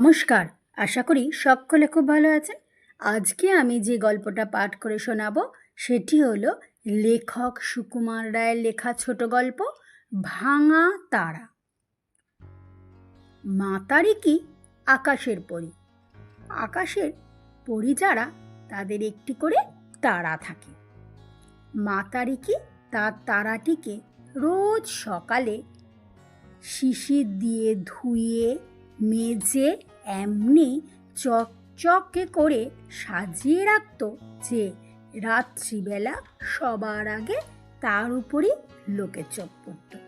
নমস্কার, আশা করি সকলে খুব ভালো আছেন। আজকে আমি যে গল্পটা পাঠ করে শোনাব, সেটি হলো লেখক সুকুমার রায়ের লেখা ছোট গল্প, ভাঙা তারা। মাতারি কি? আকাশের পরি। আকাশের পরি যারা, তাদের একটি করে তারা থাকে। মাতারি কি? তার তারাটিকে রোজ সকালে শিশির দিয়ে ধুয়ে মেজে এমনি চকচকে করে সাজিয়ে রাখত যে রাত্রিবেলা সবার আগে তার উপরই লোকে চোখ পড়ত।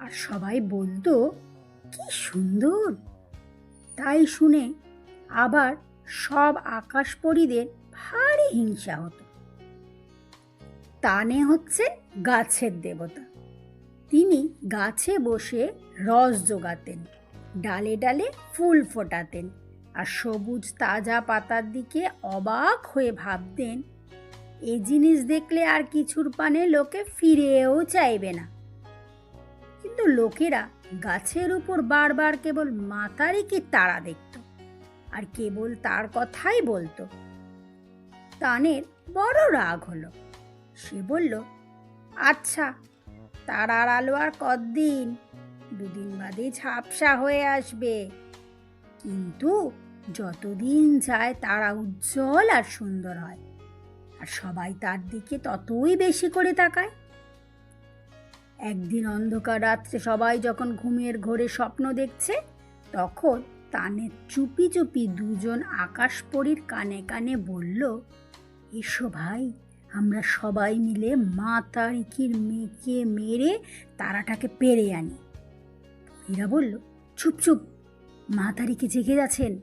আর সবাই বলতো, কি সুন্দর! তাই শুনে আবার সব আকাশপরীদের ভারী হিংসা হতো। তানে হচ্ছে গাছের দেবতা। তিনি গাছে বসে রস জোগাতেন। ডালে ডালে ফুল ফোটাতেন আর সবুজ তাজা পাতার দিকে অবাক হয়ে ভাবতেন এই জিনিস দেখলে আর কিছুর পানে লোকে ফিরেও চাইবে না। কিন্তু লোকেরা গাছের উপর বারবার কেবল মাতারি কি তারা দেখত আর কেবল তার কথাই বলতো। তানের বড় রাগ হলো। সে বলল আচ্ছা তারার আলো আর কদিন দুদিন বাদে ঝাপসা হয়ে আসবে। কিন্তু যতদিন যায় তারা উজ্জ্বল আর সুন্দর হয়, আর সবাই তার দিকে ততই বেশি করে তাকায়। একদিন অন্ধকার রাত্রে সবাই যখন ঘুমের ঘোরে স্বপ্ন দেখছে, তখন তানে চুপি চুপি দুজন আকাশপরীর কানে কানে বলল, এসো ভাই, আমরা সবাই মিলে মা তারিখির মেয়েকে মেরে তারাটাকে পেরে আনি। এরা বলল, চুপ চুপ। মা তারিখে জেগে যাচ্ছেন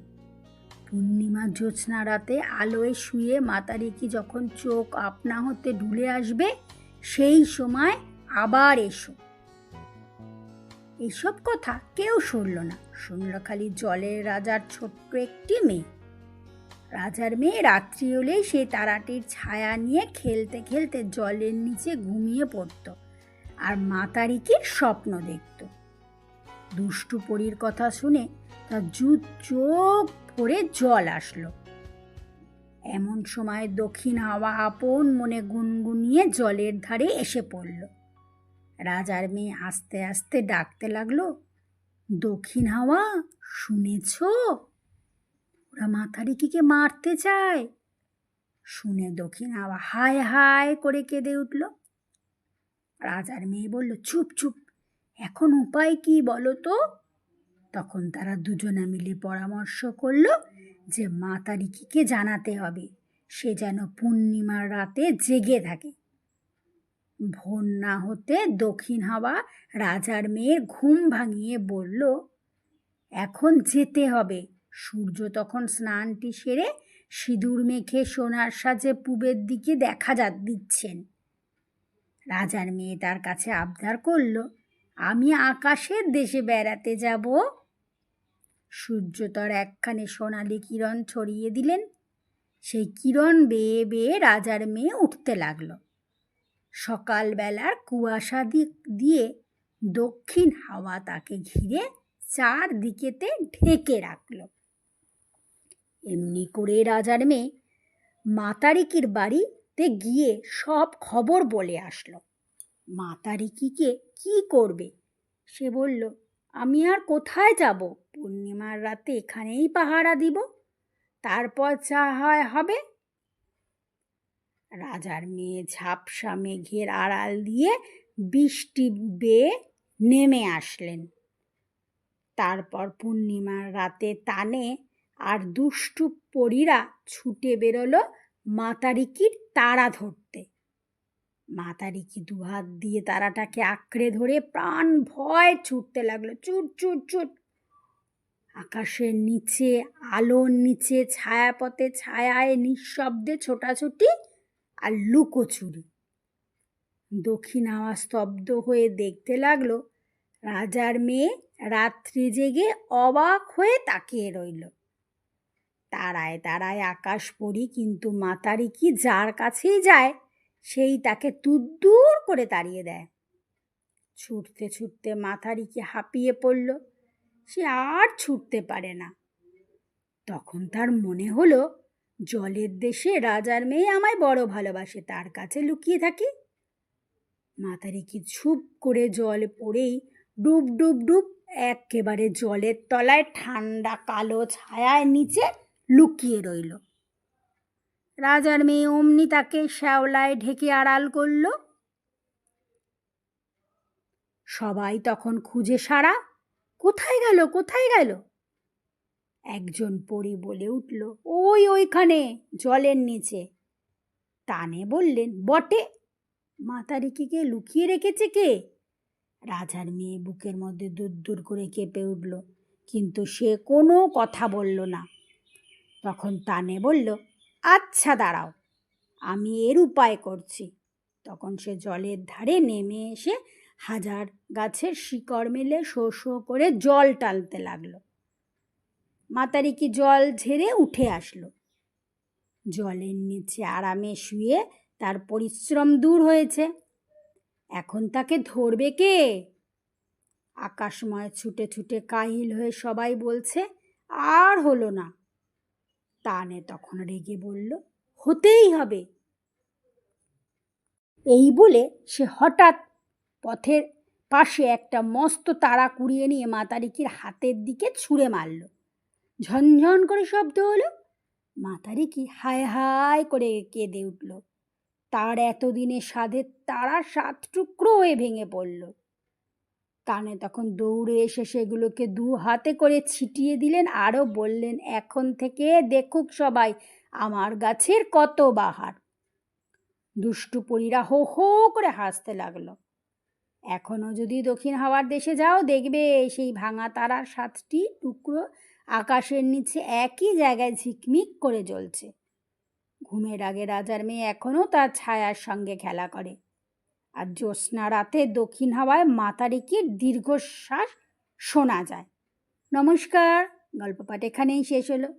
পূর্ণিমা জ্যোৎস্না রাতে আলোয় শুয়ে মাতারিকি যখন চোখ আপনা হতে ঢুলে আসবে, সেই সময় আবার এসো। এসব কথা কেউ শুনল না। শুনল খালি জলের রাজার ছোট্ট একটি মেয়ে। রাজার মেয়ে রাত্রি হলেই সে তারাটির ছায়া নিয়ে খেলতে খেলতে জলের নিচে ঘুমিয়ে পড়ত। আর মাতারিকির স্বপ্ন দেখত। দুষ্টু পরীর কথা শুনে তার জুত চোখ ভরে জল আসলো। এমন সময় দক্ষিণ হাওয়া আপন মনে গুনগুনিয়ে জলের ধারে এসে পড়ল। রাজার মেয়ে আস্তে আস্তে ডাকতে লাগল, দক্ষিণ হাওয়া, শুনেছ? ওরা মাথারিকিকে মারতে চায়। শুনে দক্ষিণ হাওয়া হায় হায় করে কেঁদে উঠল। রাজার মেয়ে বলল, চুপ চুপ এখন উপায় কি বলো তো? তখন তারা দুজনা মিলে পরামর্শ করল যে মা তারিকিকে জানাতে হবে। সে যেন পূর্ণিমার রাতে জেগে থাকে। ভোর না হতে দক্ষিণ হাওয়া রাজার মেয়ের ঘুম ভাঙিয়ে বলল, এখন যেতে হবে। সূর্য তখন স্নানটি সেরে সিঁদুর মেখে সোনার সাজে পূবের দিকে দেখা যা দিচ্ছেন। রাজার মেয়ে তার কাছে আবদার করল আমি আকাশের দেশে বেড়াতে যাব। সূর্য তার একখানে সোনালি কিরণ ছড়িয়ে দিলেন। সেই কিরণ বেয়ে বেয়ে রাজার মেয়ে উঠতে লাগল। সকালবেলার কুয়াশা দিক দিয়ে দক্ষিণ হাওয়া তাকে ঘিরে চারদিকেতে ঢেকে রাখল। এমনি করে রাজার মেয়ে মাতারিকির বাড়িতে গিয়ে সব খবর বলে আসলো। মাতারিকিকে কি করবে? সে বলল, আমি আর কোথায় যাব? পূর্ণিমার রাতে এখানেই পাহারা দিব? তারপর যা হয় হবে? রাজার মেয়ে ঝাপসা মেঘের আড়াল দিয়ে বৃষ্টি বেয়ে নেমে আসলেন। তারপর পূর্ণিমার রাতে টানে আর দুষ্টু পরীরা ছুটে বেরোলো মাতারিকির তারা ধরতে। মাতারিকি দুহাত দিয়ে তারাটাকে আঁকড়ে ধরে প্রাণ ভয় ছুটতে লাগল। চুট চুট চুট। আকাশের নিচে, আলোর নিচে, ছায়াপথে, ছায়ায় নিঃশব্দে ছোটাছুটি আর লুকোচুরি দক্ষিণ হাওয়া স্তব্ধ হয়ে দেখতে লাগল, রাজার মেয়ে রাত্রি জেগে অবাক হয়ে তাকিয়ে রইল। তারায় তারায় আকাশ পড়ি কিন্তু মাতারি কি যার কাছেই যায়? সেই তাকে তুদ্দূর করে তাড়িয়ে দেয়। ছুটতে ছুটতে মাথারিকে হাঁপিয়ে পড়ল। সে আর ছুটতে পারে না। তখন তার মনে হলো, জলের দেশে রাজার মেয়ে আমায় বড় ভালোবাসে, তার কাছে লুকিয়ে থাকি। মাতারি কি ছুপ করে জল পড়েই ডুব ডুব ডুব একেবারে জলের তলায় ঠান্ডা কালো ছায়ার নিচে লুকিয়ে রইল। রাজার মেয়ে অমনি তাকে শ্যাওলায় ঢেকে আড়াল করল। সবাই তখন খুঁজে সারা কোথায় গেল কোথায় গেল? একজন পরি বলে উঠল, ওই ওইখানে, জলের নিচে। টানে বললেন, বটে। মাতারিকিকে লুকিয়ে রেখেছে কে? রাজার মেয়ে বুকের মধ্যে দূর দূর করে কেঁপে উঠল, কিন্তু সে কোনো কথা বলল না। তখন তানে বলল আচ্ছা দাঁড়াও। আমি এর উপায় করছি। তখন সে জলের ধারে নেমে এসে হাজার গাছের শিকড় মেলে শো শো করে জল টানতে লাগল। মাতারি কি জল ঝেড়ে উঠে আসলো? জলের নিচে আরামে শুয়ে তার পরিশ্রম দূর হয়েছে। এখন তাকে ধরবে কে? আকাশময় ছুটে ছুটে কাহিল হয়ে সবাই বলছে, আর হলো না। তানে তখন রেগে বলল, হতেই হবে। এই বলে সে হঠাৎ পথের পাশে একটা মস্ত তারা কুড়িয়ে নিয়ে মাতারিকির হাতের দিকে ছুঁড়ে মারল। ঝনঝন করে শব্দ হলো। মাতারিকি হায় হায় করে কেঁদে উঠল। তার এতদিনে সাধের তারা সাত টুকরো হয়ে ভেঙে পড়ল। কানে তখন দৌড়ে এসে সেগুলোকে দু হাতে করে ছিটিয়ে দিলেন আরও বললেন, এখন থেকে দেখুক সবাই, আমার গাছের কত বাহার। দুষ্টু পরীরা হো হো করে হাসতে লাগল। এখনও যদি দক্ষিণ হাওয়ার দেশে যাও, দেখবে সেই ভাঙা তারার সাতটি টুকরো আকাশের নিচে একই জায়গায় ঝিকমিক করে জ্বলছে। ঘুমের আগে রাজার মেয়ে এখনও তার ছায়ার সঙ্গে খেলা করে। আর জ্যোৎস্না রাতে দক্ষিণ হাওয়ায় মাতারিকির দীর্ঘশ্বাস শোনা যায়। নমস্কার গল্প পাঠ এখানেই শেষ হলো।